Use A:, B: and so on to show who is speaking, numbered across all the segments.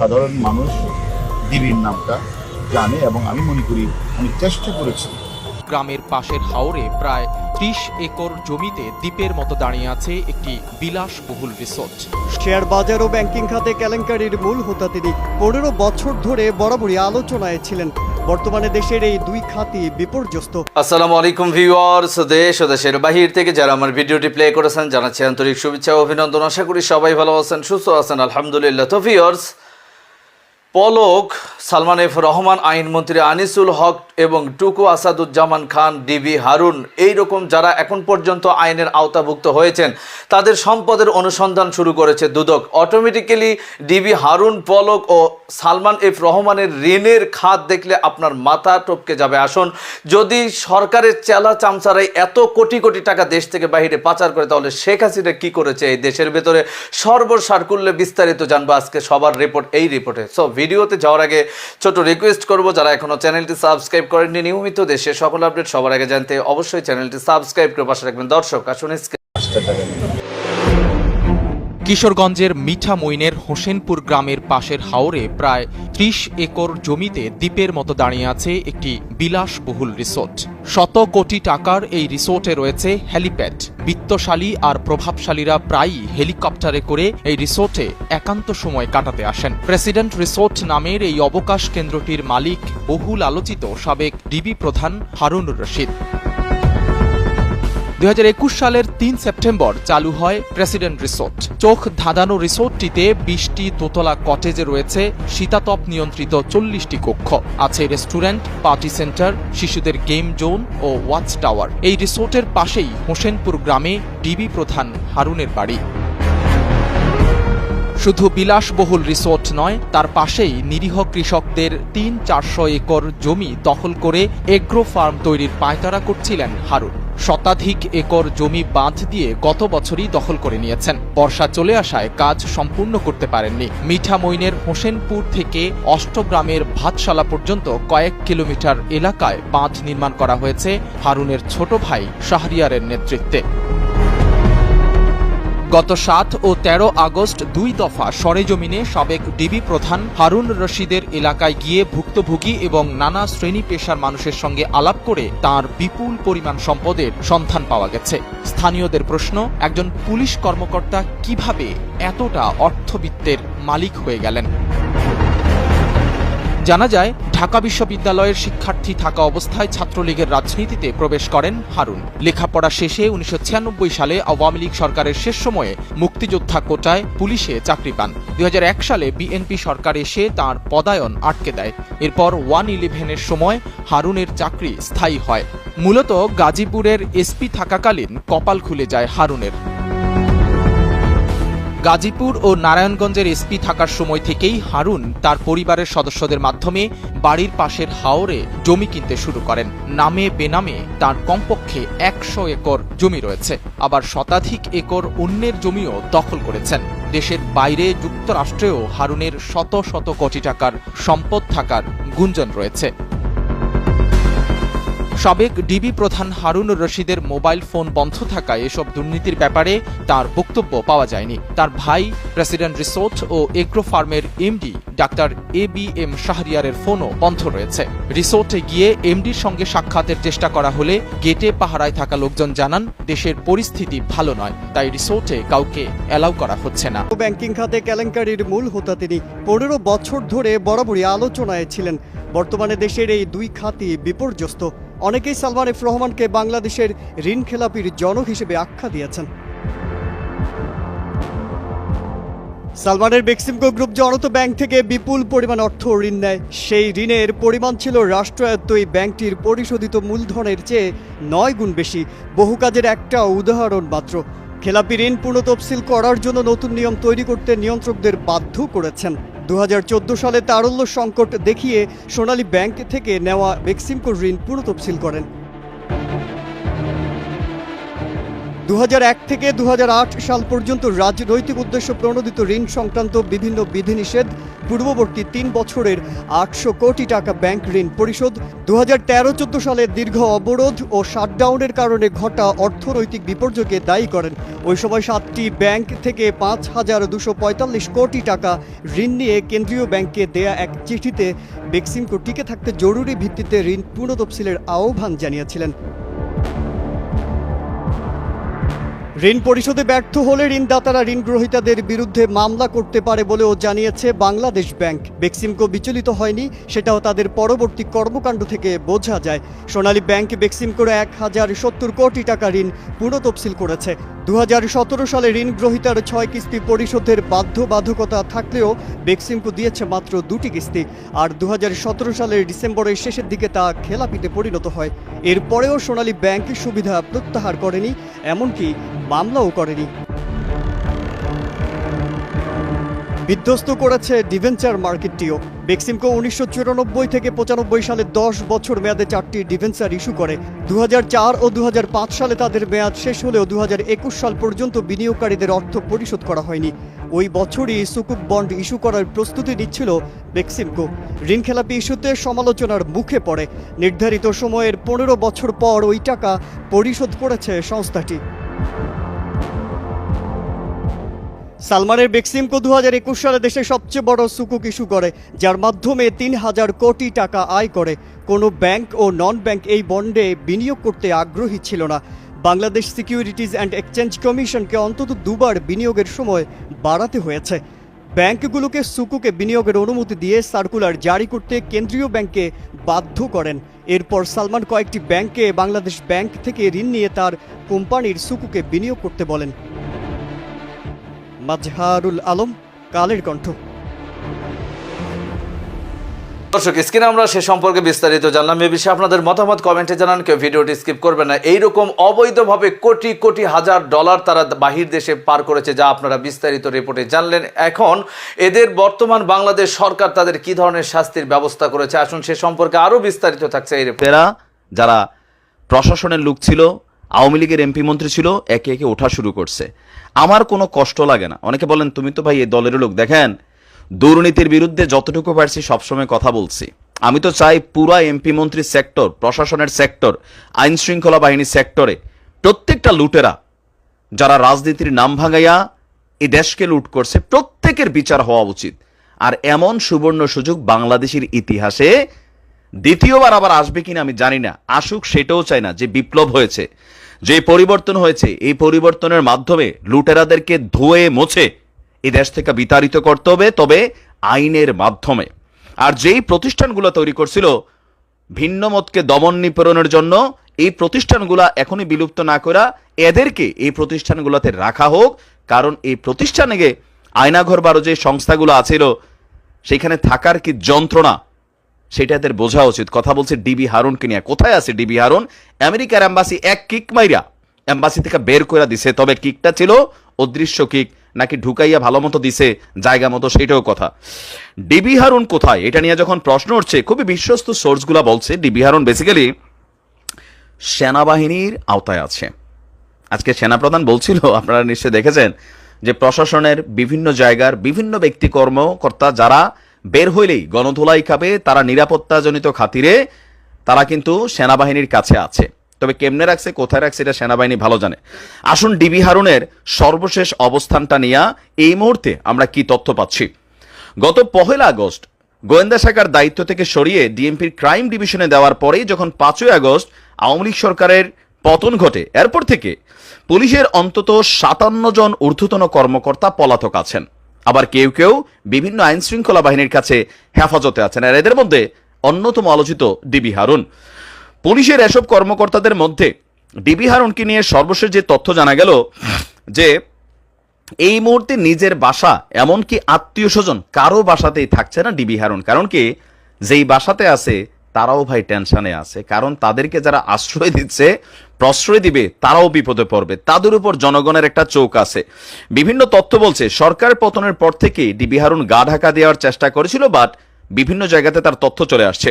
A: সাধারণ মানুষ দিদির নামটা জানে এবং আমি মনে করি আমি চেষ্টা করেছি।
B: গ্রামের পাশের হাওরে প্রায় ত্রিশ একর জমিতে দ্বীপের মতো দাঁড়িয়ে আছে একটি বিলাসবহুল রিসোর্ট।
C: শেয়ার বাজার ও ব্যাংকিং খাতে কেলেঙ্কারির মূল হোতা তিনি। পনেরো বছর ধরে বরাবরই আলোচনায় ছিলেন। বর্তমানে দেশের এই দুই খাতই বিপর্যস্ত।
D: আসসালামু আলাইকুম ভিউয়ার্স দেশ ও দেশের বাহির থেকে যারা আমার ভিডিওটি প্লে করেছেন জানাচ্ছি আন্তরিক শুভেচ্ছা অভিনন্দন। আশা করি সবাই ভালো আছেন সুস্থ আছেন। আলহামদুলিল্লাহ। তো ভিউয়ার্স পলক, সালমান এফ রহমান আইনমন্ত্রী আনিসুল হক এবং টুকু আসাদুজ্জামান খান, ডিবি হারুন এই রকম যারা এখন পর্যন্ত আইনের আওতাভুক্ত হয়েছেন, তাদের সম্পদের অনুসন্ধান শুরু করেছে দুদক। অটোমেটিক্যালি ডিবি হারুন, পলক ও সালমান এফ রহমানের ঋণের খাত দেখলে আপনার মাথা টপকে যাবে। আসুন, যদি সরকারের চেলা চামচারাই এত কোটি কোটি টাকা দেশ থেকে বাইরে পাচার করে, তাহলে শেখ হাসিনা কী করেছে এই দেশের ভেতরে? সর্বসার করলে বিস্তারিত জানব আজকে সবার রিপোর্ট এই রিপোর্টে সো ভিডিওতে যাওয়ার আগে ছোট রিকোয়েস্ট করব, যারা এখনও চ্যানেলটি সাবস্ক্রাইব করেননি, নিয়মিত দেশে সকল আপডেট সবার আগে জানতে অবশ্যই চ্যানেলটি সাবস্ক্রাইব করে পাশে রাখবেন দর্শক। আসুন
B: কিশোরগঞ্জের মিঠা মইনের হোসেনপুর গ্রামের পাশের হাওরে প্রায় ত্রিশ একর জমিতে দ্বীপের মতো দাঁড়িয়ে আছে একটি বিলাসবহুল রিসোর্ট। শত কোটি টাকার এই রিসোর্টে রয়েছে হ্যালিপ্যাড বিত্তশালী আর প্রভাবশালীরা প্রায়ই হেলিকপ্টারে করে এই রিসোর্টে একান্ত সময় কাটাতে আসেন। প্রেসিডেন্ট রিসোর্ট নামের এই অবকাশ কেন্দ্রটির মালিক বহুল আলোচিত সাবেক ডিবি প্রধান হারুনুর রশিদ। দু হাজার একুশ সালের তিন সেপ্টেম্বর চালু হয় প্রেসিডেন্ট রিসোর্ট। চোখ ধাঁধানো রিসোর্টটিতে বিশটি দোতলা কটেজে রয়েছে শীতাতপ নিয়ন্ত্রিত চল্লিশটি কক্ষ। আছে রেস্টুরেন্ট, পার্টি সেন্টার, শিশুদের গেম জোন ও ওয়াচ টাওয়ার এই রিসোর্টের পাশেই হোসেনপুর গ্রামে ডিবি প্রধান হারুনের বাড়ি। শুধু বিলাসবহুল রিসোর্ট নয়, তার পাশেই নিরীহ কৃষকদের তিন চারশো একর জমি দখল করে এগ্রো ফার্ম তৈরির পায়তারা করছিলেন হারুন। শতাধিক একর জমি বাঁধ দিয়ে গত বছরই দখল করে নিয়েছেন। বর্ষা চলে আসায় কাজ সম্পূর্ণ করতে পারেননি। মিঠা মইনের হোসেনপুর থেকে অষ্টগ্রামের ভাতশালা পর্যন্ত কয়েক কিলোমিটার এলাকায় বাঁধ নির্মাণ করা হয়েছে হারুনের ছোট ভাই শাহরিয়ারের নেতৃত্বে। গত সাত ও ১৩ আগস্ট দুই দফা সরেজমিনে সাবেক ডিবি প্রধান হারুন রশিদের এলাকায় গিয়ে ভুক্তভোগী এবং নানা শ্রেণি পেশার মানুষের সঙ্গে আলাপ করে তার বিপুল পরিমাণ সম্পদের সন্ধান পাওয়া গেছে। স্থানীয়দের প্রশ্ন, একজন পুলিশ কর্মকর্তা কীভাবে এতটা অর্থবিত্তের মালিক হয়ে গেলেন? জানা যায়, ঢাকা বিশ্ববিদ্যালয়ের শিক্ষার্থী থাকা অবস্থায় ছাত্রলীগের রাজনীতিতে প্রবেশ করেন হারুন। লেখাপড়া শেষে উনিশশো ছিয়ানব্বই সালে আওয়ামী লীগ সরকারের শেষ সময়ে মুক্তিযোদ্ধা কোটায় পুলিশে চাকরি পান। দুই হাজার এক সালে বিএনপি সরকার এসে তার পদায়ন আটকে দেয়। এরপর ওয়ান ইলেভেনের সময় হারুনের চাকরি স্থায়ী হয়। মূলত গাজীপুরের এসপি থাকাকালীন কপাল খুলে যায় হারুনের। গাজীপুর ও নারায়ণগঞ্জের এসপি থাকার সময় থেকেই হারুন তার পরিবারের সদস্যদের মাধ্যমে বাড়ির পাশের হাওরে জমি কিনতে শুরু করেন। নামে বেনামে তার কমপক্ষে একশো একর জমি রয়েছে। আবার শতাধিক একর অন্যের জমিও দখল করেছেন। দেশের বাইরে যুক্তরাষ্ট্রেও হারুনের শত শত কোটি টাকার সম্পদ থাকার গুঞ্জন রয়েছে। সাবেক ডিবি প্রধান হারুন রশিদের মোবাইল ফোন বন্ধ থাকায় এসব দুর্নীতির ব্যাপারে তার বক্তব্য পাওয়া যায়নি। তার ভাই, প্রেসিডেন্ট রিসোর্ট ও এগ্রো ফার্মের MD doctor A B M শাহরিয়ারের ফোনও বন্ধ রয়েছে। রিসোর্টে গিয়ে এমডির সঙ্গে সাক্ষাতের চেষ্টা করা হলে গেটে পাহারায় থাকা লোকজন জানান, দেশের পরিস্থিতি ভালো নয়, তাই রিসোর্টে কাউকে অ্যালাউ করা হচ্ছে না।
C: ব্যাংকিং খাতে কেলেঙ্কারির মূল হোতা তিনি। পনেরো বছর ধরে বরাবরই আলোচনায় ছিলেন। বর্তমানে দেশের এই দুই খাতই বিপর্যস্ত। অনেকেই সালমান এফ রহমানকে বাংলাদেশের ঋণ খেলাপির জনক হিসেবে আখ্যা দিয়েছেন। সালমানের বেক্সিমকো গ্রুপ জনত ব্যাংক থেকে বিপুল পরিমাণ অর্থ ঋণ নেয়। সেই ঋণের পরিমাণ ছিল রাষ্ট্রায়ত্ত এই ব্যাংকটির পরিশোধিত মূলধনের চেয়ে নয় গুণ বেশি। বহু কাজের একটা উদাহরণ মাত্র। খেলাপি ঋণ পুনঃ তফসিল করার জন্য নতুন নিয়ম তৈরি করতে নিয়ন্ত্রকদের বাধ্য করেছেন। দু হাজার চোদ্দ সালে তারল্য সংকট দেখিয়ে সোনালী ব্যাংক থেকে নেওয়া বেক্সিমকো ঋণ পুনঃ তফসিল করেন। দু হাজার এক থেকে দু হাজার আট সাল পর্যন্ত রাজনৈতিক উদ্দেশ্য প্রণোদিত ঋণ সংক্রান্ত বিভিন্ন বিধিনিষেধ, পূর্ববর্তী তিন বছরের আটশো কোটি টাকা ব্যাংক ঋণ পরিশোধ দু হাজার তেরো দীর্ঘ অবরোধ ও শাটডাউনের কারণে ঘটা অর্থনৈতিক বিপর্যয়কে দায়ী করেন। ওই সময় সাতটি ব্যাংক থেকে পাঁচ হাজার দুশো পঁয়তাল্লিশ কোটি টাকা ঋণ নিয়ে কেন্দ্রীয় ব্যাংকে দেয়া এক চিঠিতে বেক্সিমকো টিকে থাকতে জরুরি ভিত্তিতে ঋণ পুনঃতফসিলের আহ্বান জানিয়েছিলেন। ঋণ পরিশোধে ব্যর্থ হলে ঋণদাতারা ঋণ গ্রহীতাদের বিরুদ্ধে মামলা করতে পারে বলেও জানিয়েছে বাংলাদেশ ব্যাংক। বেক্সিমকো বিচলিত হয়নি, সেটাও তাদের পরবর্তী কর্মকাণ্ড থেকে বোঝা যায়। সোনালী ব্যাংক বেক্সিমকোর এক হাজার সত্তর কোটি টাকা ঋণ পুনঃতফসিল করেছে। দু হাজার সতেরো সালে ঋণ গ্রহীতার ছয় কিস্তি পরিশোধের বাধ্যবাধকতা থাকলেও বেক্সিমকো দিয়েছে মাত্র দুটি কিস্তি। আর দু হাজার সতেরো সালের ডিসেম্বরের শেষের দিকে তা খেলাপিতে পরিণত হয়। এরপরেও সোনালী ব্যাংক সুবিধা প্রত্যাহার করেনি, এমনকি মামলাও করেনি। বিধ্বস্ত করেছে ডিভেঞ্চার মার্কেটটিও। বেক্সিমকো উনিশশো চুরানব্বই থেকে পঁচানব্বই সালে দশ বছর মেয়াদে চারটি ডিভেঞ্চার ইস্যু করে। দু হাজার চার ও দু হাজার পাঁচ সালে তাদের মেয়াদ শেষ হলেও দু হাজার একুশ সাল পর্যন্ত বিনিয়োগকারীদের অর্থ পরিশোধ করা হয়নি। ওই বছরই সুকুক বন্ড ইস্যু করার প্রস্তুতি নিচ্ছিল বেক্সিমকো ঋণখেলাপি ইস্যুতে সমালোচনার মুখে পড়ে। নির্ধারিত সময়ের পনেরো বছর পর ওই টাকা পরিশোধ করেছে সংস্থাটি। সালমানের বেক্সিমকো দু হাজার একুশ সালে দেশের সবচেয়ে বড় সুকুক ইস্যু করে, যার মাধ্যমে তিন হাজার কোটি টাকা আয় করে। কোনো ব্যাংক ও নন ব্যাংক এই বন্ডে বিনিয়োগ করতে আগ্রহী ছিল না। বাংলাদেশ সিকিউরিটিজ অ্যান্ড এক্সচেঞ্জ কমিশনকে অন্তত দুবার বিনিয়োগের সময় বাড়াতে হয়েছে। ব্যাংকগুলোকে সুকুকে বিনিয়োগের অনুমতি দিয়ে সার্কুলার জারি করতে কেন্দ্রীয় ব্যাংকে বাধ্য করেন। এরপর সালমান কয়েকটি ব্যাংকে বাংলাদেশ ব্যাংক থেকে ঋণ নিয়ে তার কোম্পানির সুকুকে বিনিয়োগ করতে বলেন। মাজহারুল আলম কালের কণ্ঠ।
D: দর্শক স্ক্রিনে আমরা সে সম্পর্কে বিস্তারিত জানলাম। এ বিষয়ে আপনাদের মতামত কমেন্টে জানান কেউ ভিডিওটি স্কিপ করবে না। এইরকম অবৈধভাবে কোটি কোটি হাজার ডলার তারা বাহির দেশে পার করেছে যা আপনারা বিস্তারিত রিপোর্টে জানলেন। এখন এদের বর্তমান বাংলাদেশ সরকার তাদের কি ধরনের শাস্তির ব্যবস্থা করেছে? আসুন সে সম্পর্কে আরও বিস্তারিত থাকছে এই
E: যারা প্রশাসনের লোক ছিল আওয়ামী লীগের এমপি মন্ত্রী ছিল, একে একে ওঠা শুরু করছে। আমার কোনো কষ্ট লাগে না। অনেকে বলেন, তুমি তো ভাই এই দলের লোক। দেখেন, দুর্নীতির বিরুদ্ধে যতটুকু পারছি সবসময় কথা বলছি। আমি তো চাই পুরা এমপি মন্ত্রী সেক্টর, প্রশাসনের সেক্টর আইন শৃঙ্খলা বাহিনী সেক্টরে প্রত্যেকটা লুটেরা, যারা রাজনীতির নাম ভাঙাইয়া এই দেশকে লুট করছে, প্রত্যেকের বিচার হওয়া উচিত। আর এমন সুবর্ণ সুযোগ বাংলাদেশের ইতিহাসে দ্বিতীয়বার আবার আসবে কিনা আমি জানি না। আসুক, সেটাও চাই না যে বিপ্লব হয়েছে। যে পরিবর্তন হয়েছে, এই পরিবর্তনের মাধ্যমে লুটেরাদেরকে ধুয়ে মুছে এই দেশ থেকে বিতাড়িত করতে হবে, তবে আইনের মাধ্যমে। আর যেই প্রতিষ্ঠানগুলো তৈরি করছিল, ভিন্ন মতকে দমন নিপীড়নের জন্য, এই প্রতিষ্ঠানগুলা এখনই বিলুপ্ত না করা, এদেরকে এই প্রতিষ্ঠানগুলোতে রাখা হোক, কারণ এই প্রতিষ্ঠানে আয়নাঘর বারো যে সংস্থাগুলো আছিল, সেখানে থাকার কি যন্ত্রণা? সেটা এদের বোঝা উচিত। কথা বলছে ডিবি হারুনকে নিয়ে। কোথায় আছে ডিবি হারুন? আমেরিকার অ্যাম্বাসি এক কিক মাইরা অ্যাম্বাসি থেকে বের করে দিছে। তবে কিকটা ছিল অদৃশ্য কিক, নাকি ঢুকাইয়া ভালো মতো দিছে জায়গা মতো সেটাও কথা। ডিবি হারুন কোথায়? এটা নিয়ে যখন প্রশ্ন উঠছে, খুবই বিশ্বস্ত সোর্সগুলা বলছে ডিবি হারুন বেসিক্যালি সেনাবাহিনীর আওতায় আছে। আজকে সেনাপ্রধান বলছিল, আপনারা নিশ্চয়ই দেখেছেন, যে প্রশাসনের বিভিন্ন জায়গার বিভিন্ন ব্যক্তি কর্মকর্তা যারা বের হইলেই গণধোলাই খাবে, তারা নিরাপত্তাজনিত খাতিরে তারা কিন্তু সেনাবাহিনীর কাছে আছে। তবে কেমনে রাখছে, কোথায় রাখছে, এটা সেনাবাহিনী ভালো জানে। আসুন ডিবি হারুনের সর্বশেষ অবস্থানটা নিয়ে এই মুহূর্তে আমরা কি তথ্য পাচ্ছি। গত পহেলা আগস্ট, গোয়েন্দা শাখার দায়িত্ব থেকে সরিয়ে ডিএমপির ক্রাইম ডিভিশনে দেওয়ার পরেই যখন পাঁচই আগস্ট আওয়ামী লীগ সরকারের পতন ঘটে, এরপর থেকে পুলিশের অন্তত সাতান্ন জন ঊর্ধ্বতন কর্মকর্তা পলাতক আছেন। আবার কেউ কেউ বিভিন্ন আইন শৃঙ্খলা বাহিনীর কাছে হেফাজতে আছেন। আর এদের মধ্যে অন্যতম আলোচিত ডিবি হারুন। পুলিশের এসব কর্মকর্তাদের মধ্যে ডিবি হারুনকে নিয়ে সর্বশেষ যে তথ্য জানা গেল, যে এই মুহূর্তে নিজের বাসা, এমনকি আত্মীয় স্বজন কারও বাসাতেই থাকছে না ডিবি হারুন। কারণ কি? যেই বাসাতে আছে, তারাও ভাই টেনশনে আছে। কারণ তাদেরকে যারা আশ্রয় দিচ্ছে প্রশ্রয় দিবে, তারাও বিপদে পড়বে। তাদের উপর জনগণের একটা চোখ আছে। বিভিন্ন তথ্য বলছে, সরকার পতনের পর থেকেই ডিবি হারুন গা ঢাকা দেওয়ার চেষ্টা করেছিল, বাট বিভিন্ন জায়গাতে তার তথ্য চলে আসছে।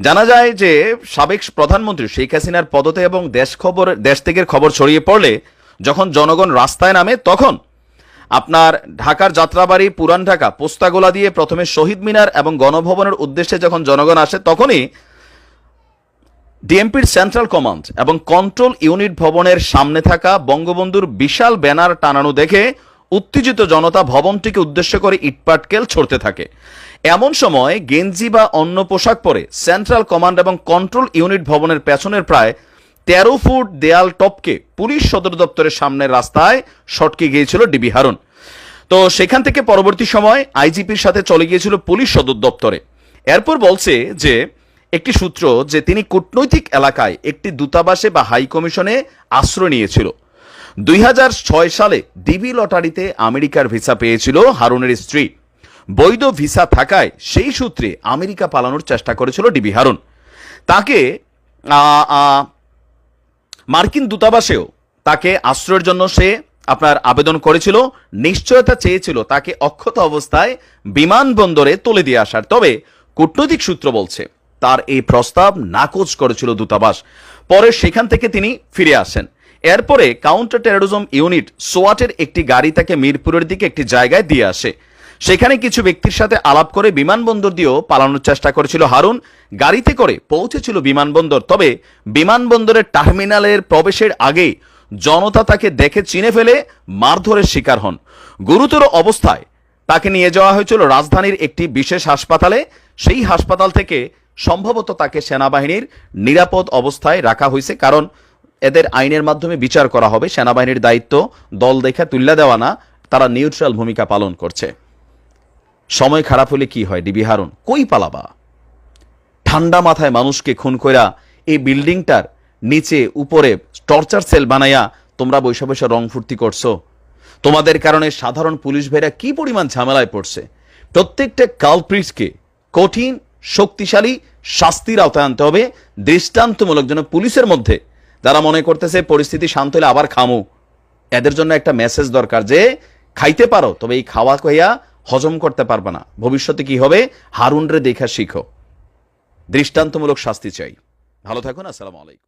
E: জানা যায় যে, সাবেক প্রধানমন্ত্রী শেখ হাসিনার পদতে এবং দেশ খবর, দেশ থেকে খবর ছড়িয়ে পড়লে যখন জনগণ রাস্তায় নামে, তখন আপনার ঢাকার যাত্রাবাড়ি, পুরান ঢাকা, পোস্তাগোলা দিয়ে প্রথমে শহীদ মিনার এবং গণভবনের উদ্দেশ্যে যখন জনগণ আসে, তখনই ডিএমপির সেন্ট্রাল কমান্ড এবং কন্ট্রোল ইউনিট ভবনের সামনে থাকা বঙ্গবন্ধুর বিশাল ব্যানার টানানো দেখে উত্তেজিত জনতা ভবনটিকে উদ্দেশ্য করে ইটপাটকেল ছড়তে থাকে। এমন সময় গেঞ্জি বা অন্য পোশাক পরে সেন্ট্রাল কমান্ড এবং কন্ট্রোল ইউনিট ভবনের পেছনের প্রায় তেরো ফুট দেয়াল টপকে পুলিশ সদর দপ্তরের সামনের রাস্তায় সটকে গিয়েছিল ডিবি হারুন। তো সেখান থেকে পরবর্তী সময় আইজিপির সাথে চলে গিয়েছিল পুলিশ সদর দপ্তরে। এরপর বলছে যে একটি সূত্র যে তিনি কূটনৈতিক এলাকায় একটি দূতাবাসে বা হাই কমিশনে আশ্রয় নিয়েছিল। দুই হাজার ছয় সালে ডিবি লটারিতে আমেরিকার ভিসা পেয়েছিল হারুনের স্ত্রী। বৈধ ভিসা থাকায় সেই সূত্রে আমেরিকা পালানোর চেষ্টা করেছিল ডিবি হারুন। তাকে মার্কিন দূতাবাসেও তাকে আশ্রয়ের জন্য সে আপনার আবেদন করেছিল। নিশ্চয়তা চেয়েছিল তাকে অক্ষত অবস্থায় বিমানবন্দরে তুলে দিয়ে আসার। তবে কূটনৈতিক সূত্র বলছে তার এই প্রস্তাব নাকচ করেছিল দূতাবাস। পরে সেখান থেকে তিনি ফিরে আসেন। এরপরে কাউন্টার টেরোরিজম ইউনিট সোয়াটের একটি গাড়ি তাকে মিরপুরের দিকে একটি জায়গায় দিয়ে আসে। সেখানে কিছু ব্যক্তির সাথে আলাপ করে বিমানবন্দর দিয়েও পালানোর চেষ্টা করেছিল হারুন। গাড়িতে করে পৌঁছেছিল বিমানবন্দর, তবে বিমানবন্দরের টার্মিনালের প্রবেশের আগে জনতা তাকে দেখে চিনে ফেলে মারধরের শিকার হন। গুরুতর অবস্থায় তাকে নিয়ে যাওয়া হয়েছিল রাজধানীর একটি বিশেষ হাসপাতালে। সেই হাসপাতাল থেকে সম্ভবত তাকে সেনাবাহিনীর নিরাপদ অবস্থায় রাখা হয়েছে, কারণ এদের আইনের মাধ্যমে বিচার করা হবে, সেনাবাহিনীর দায়িত্ব দল দেখে তুল্লা দেওয়া না, তারা নিউট্রাল ভূমিকা পালন করছে। সময় খারাপ হলে কি হয়? ডিবি হারুন, কই পালাবা? ঠান্ডা মাথায় মানুষকে খুন কইরা এই বিল্ডিংটার নিচে উপরে টর্চার সেল বানাইয়া তোমরা বৈশা বৈশা রং ফুর্তি করছ। তোমাদের কারণে সাধারণ পুলিশ ভাইরা কি পরিমাণ ঝামেলায় পড়ছে? প্রত্যেকটা কালপ্রিটকে কঠিন শক্তিশালী শাস্তির আওতায় আনতে হবে। দৃষ্টান্তমূলক যেন পুলিশের মধ্যে যারা মনে করতেছে পরিস্থিতি শান্ত হলে আবার খামু। এদের জন্য একটা মেসেজ দরকার যে, খাইতে পারো, তবে এই খাওয়া কইয়া হজম করতে পারবে না। ভবিষ্যতে কি হবে? হারুনরে দেখা শিখো। দৃষ্টান্তমূলক শাস্তি চাই। ভালো থাকুন, আসসালামু আলাইকুম।